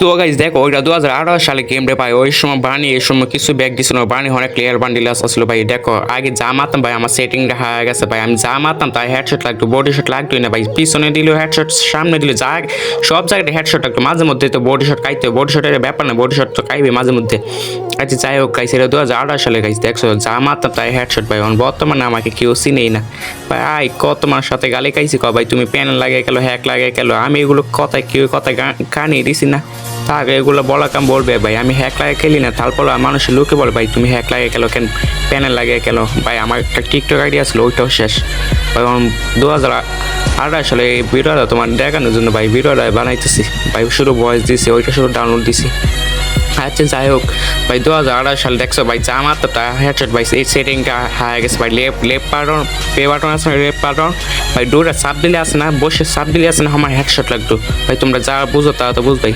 তো গাইজ দেখো, ওইটা দু হাজার আঠারো সালে গেম রে ভাই ওই সময় বানি, এই সময় কিছু ব্যাগ দিছিল, বানি অনেক ক্লিয়ার বান্ডিল আসছিল ভাই। দেখো, আগে যা মারতাম ভাই, আমার সেটিংটা হয়ে গেছে ভাই। আমি যা মারতাম, তাই হেডশট লাগতো বডি শট লাগতোই না ভাই। পিছনে দিলেও হেডশট সামনে দিলে যা সব জায়গায় হেডশট লাগতো। মাঝে মধ্যে তো বডি শট খাইতে বডি শটের ব্যাপার না বডি শট তো খাইবে মাঝে মধ্যে। আচ্ছা যাই হোক গাইছে দু হাজার আঠারো সালে গাইছে দেখছ, যা মারতাম তাই হেডশট ভাই। বর্তমানে আমাকে কেউ চিনেই না। ভাই, কত তোমার সাথে গালি খাইছি ক ভাই, তুমি প্যান লাগে গেলো হ্যাক লাগে গেলো। আমি এগুলো কথায়, কেউ কথায় কানিয়ে দিছি না। থাক এগুলো বলা কাম বলবে, ভাই। আমি হ্যাক লাগে খেলি না, তারপর মানুষের লোকে বলে, ভাই, তুমি হ্যাক লাগে গেলো কেন? প্যানেল লাগে গেলো ভাই, আমার একটা টিকটক আইডিয়া ছিল ওইটাও শেষ। ভাই দু হাজার আঠারো সালে এই ভিডিওটা তোমার দেখানোর জন্য, ভাই, ভিডিওটা বানাইতেছি। ভাই, শুধু ভয়েস দিছি, ওইটা শুধু ডাউনলোড দিছি। আচ্ছা যাই হোক। ভাই দু হাজার আঠারো সালে দেখছ, ভাই, যা মাত্রটা হেডশট ভাই, এই সেটিংটা হয়ে গেছে, ভাই লেফট লেফট পাটন পে বাটন আছে লেফট পাটন ভাই দুটা সাপ দিলে আছে না, বসে সাপ দিলে আছে না, আমার হেডশট লাগতো। ভাই, তোমরা যা বুঝো তা তো বুঝবাই।